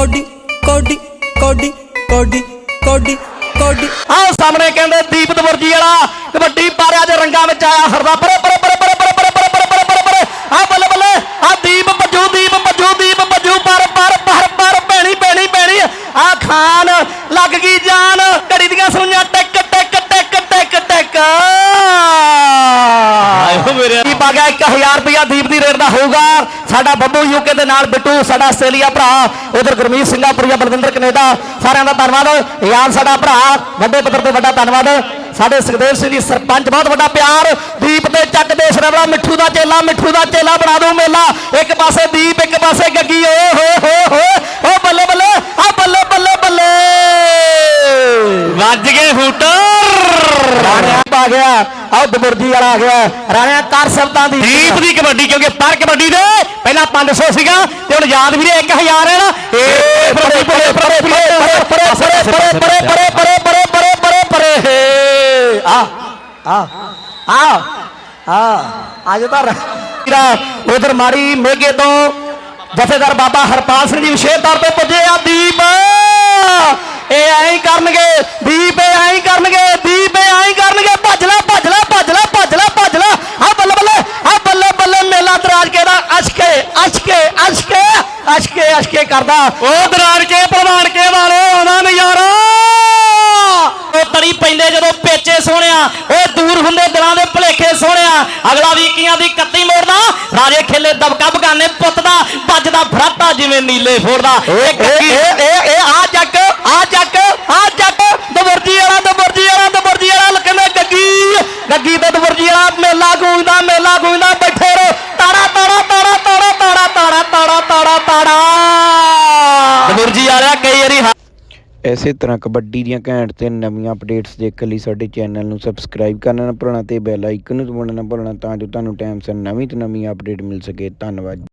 Cody ਕੋਡੀ ਕੋਡੀ ਕੋਡੀ ਕੋਡੀ ਕੋਡੀ ਆਹ ਸਾਹਮਣੇ ਕਹਿੰਦੇ ਦੀਪ ਦਵਰਜੀ ਵਾਲਾ ਕਬੱਡੀ ਪਾਰਿਆ ਦੇ ਰੰਗਾਂ ਵਿੱਚ ਆਇਆ ਹਰਦਾ ਪਰੇ ਪਰੇ ਪਰੇ ਪਰੇ ਪਰੇ ਪਰੇ ਪਰੇ ਪਰੇ ਪਰੇ ਪਰੇ ਪਰੇ ਆਹ ਬੱਲੇ ਬੱਲੇ ਆਹ ਦੀਪ ਭੱਜੂ ਦੀਪ ਭੱਜੂ ਦੀਪ ਭੱਜੂ ਪਰ ਪਰ ਪਰ ਪਰ ਭੈਣੀ ਭੈਣੀ ਭੈਣੀ ਆਹ ਖਾਨ ਲੱਗ ਗਈ ਆ ਗਿਆ 1000 ਰੁਪਇਆ ਦੀਪ ਦੀ ਰੇਟ ਦਾ ਹੋਊਗਾ। ਸਾਡਾ ਬੱਬੂ ਯੂਕੇ ਦੇ ਨਾਲ ਬਿੱਟੂ, ਸਾਡਾ ਆਸਟ੍ਰੇਲੀਆ ਭਰਾ, ਉਧਰ ਗੁਰਮੀਤ ਸਿੰਘਾਪੁਰੀਆ ਬਲਵਿੰਦਰ ਕੈਨੇਡਾ, ਸਾਰਿਆਂ ਦਾ ਧੰਨਵਾਦ। ਯਾਰ, ਸਾਡਾ ਭਰਾ, ਵੱਡੇ ਪੱਧਰ ਤੇ ਵੱਡਾ ਧੰਨਵਾਦ। ਸਾਡੇ ਸੁਖਦੇਵ ਸਿੰਘ ਜੀ ਸਰਪੰਚ, ਬਹੁਤ ਵੱਡਾ ਪਿਆਰ। ਦੀਪ ਤੇ ਚੱਕ ਦੇ ਸਰਵਲਾ ਮਿੱਠੂ ਦਾ ਚੇਲਾ, ਮਿੱਠੂ ਦਾ ਚੇਲਾ ਬਣਾ ਦੋ ਮੇਲਾ। ਇੱਕ ਪਾਸੇ ਦੀਪ, ਇੱਕ ਪਾਸੇ ਗੱਗੀ, ਓਏ ਹੋਏ ਹੋਏ ਹੋਏ ਓ ਬੱਲੇ ਬੱਲੇ, ਆ ਬੱਲੇ ਬੱਲੇ ਬੱਲੇ। ਵੱਜ ਗਏ ਹੂਟਰ ਰਾਣਿਆ ਆ ਗਿਆ ਆਹ ਦਬੁਰਜੀ ਵਾਲਾ ਆ ਗਿਆ ਰਾਣਿਆ ਕਰ ਸ਼ਬਦਾਂ ਦੀ ਦੀਪ ਦੀ ਕਬੱਡੀ ਕਿਉਂਕਿ ਪਰ ਕਬੱਡੀ ਦੇ ਪਹਿਲਾਂ 500 ਸੀਗਾ ਤੇ ਹੁਣ ਯਾਦ ਵੀਰੇ 1000 ਹੈ ਨਾ ਏ ਪਰੇ ਪਰੇ ਪਰੇ ਪਰੇ ਪਰੇ ਪਰੇ ਪਰੇ ਪਰੇ ਪਰੇ ਪਰੇ ਪਰੇ ਪਰੇ ਪਰੇ ਪਰੇ ਹੇ ਆ ਆ ਆ ਆ ਅੱਜ ਤਾਂ ਉਧਰ ਮਾਰੀ ਮੇਗੇ ਤੋਂ ਜਥੇਦਾਰ ਬਾਬਾ ਹਰਪਾਲ ਸਿੰਘ ਜੀ ਵਿਸ਼ੇਸ਼ ਤੌਰ ਤੇ ਪੁੱਜੇ ਆ ਦੀਪ ਇਹ ਐਂ ਕਰਨਗੇ ਦੀਪ ਇਹ ਐਂ ਕਰਨਗੇ ਦੀਪ ਇਹ ਐਂ ਹੀ ਕਰਨਗੇ ਭੱਜ ਲੈ ਭੱਜ ਲੈ ਭੱਜ ਲੈ ਭੱਜ ਲੈ ਭੱਜ ਲੈ ਆ ਬੱਲੇ ਬੱਲੇ ਆ ਬੱਲੇ ਬੱਲੇ ਮੇਲਾ ਦਰਾਜ ਕੇ ਦਾ ਅਸ਼ਕੇ ਅਸ਼ਕੇ ਅਸ਼ਕੇ ਅਸ਼ਕੇ ਅਸ਼ਕੇ ਕਰਦਾ। ਉਹ ਦਰਾਜ ਕੇ ਭਲਵਾਨ ਕੇ ਵਾਲੇ ਆਉਣਾ ਨਜ਼ਾਰਾ। ਉਹ ਤਰੀ ਪੈਂਦੇ ਜਦੋਂ ਪੇਚੇ ਸੋਹਣਿਆ ਓਏ ਦੂਰ ਹੁੰਦੇ ਦਿਲਾਂ ਦੇ ਭਲੇਖੇ ਸੋਹਣਿਆ। ਅਗਲਾ ਵੀਕੀਆਂ ਦੀ ਕੱਤੀ ਮੋੜਦਾ ਰਾਜੇ ਖੇਲੇ ਦਬਕਾ ਬਗਾਨੇ ਪੁੱਤ ਦਾ ਵੱਜਦਾ ਫਰਾਟਾ ਜਿਵੇਂ ਨੀਲੇ ਫੋੜਦਾ। ਇਹ ਇਹ ਦਵਰਜੀ ਵਾਲਿਆ ਕਈ ਵਾਰੀ ਇਸੇ ਤਰ੍ਹਾਂ ਕਬੱਡੀ ਦੀਆਂ ਘੈਂਟ ਤੇ ਨਵੀਆਂ ਅਪਡੇਟਸ ਦੇਖਣ ਲਈ ਸਾਡੇ ਚੈਨਲ ਨੂੰ ਸਬਸਕ੍ਰਾਈਬ ਕਰਨਾ ਨਾ ਭੁੱਲਣਾ ਤੇ ਬੈਲ ਆਈਕਨ ਨੂੰ ਦਬਾਉਣਾ ਨਾ ਭੁੱਲਣਾ ਤਾਂ ਜੋ ਤੁਹਾਨੂੰ ਟਾਈਮ ਸਿਰ ਨਵੀਂ ਤੋਂ ਨਵੀਂ ਅਪਡੇਟ ਮਿਲ ਸਕੇ। ਧੰਨਵਾਦ।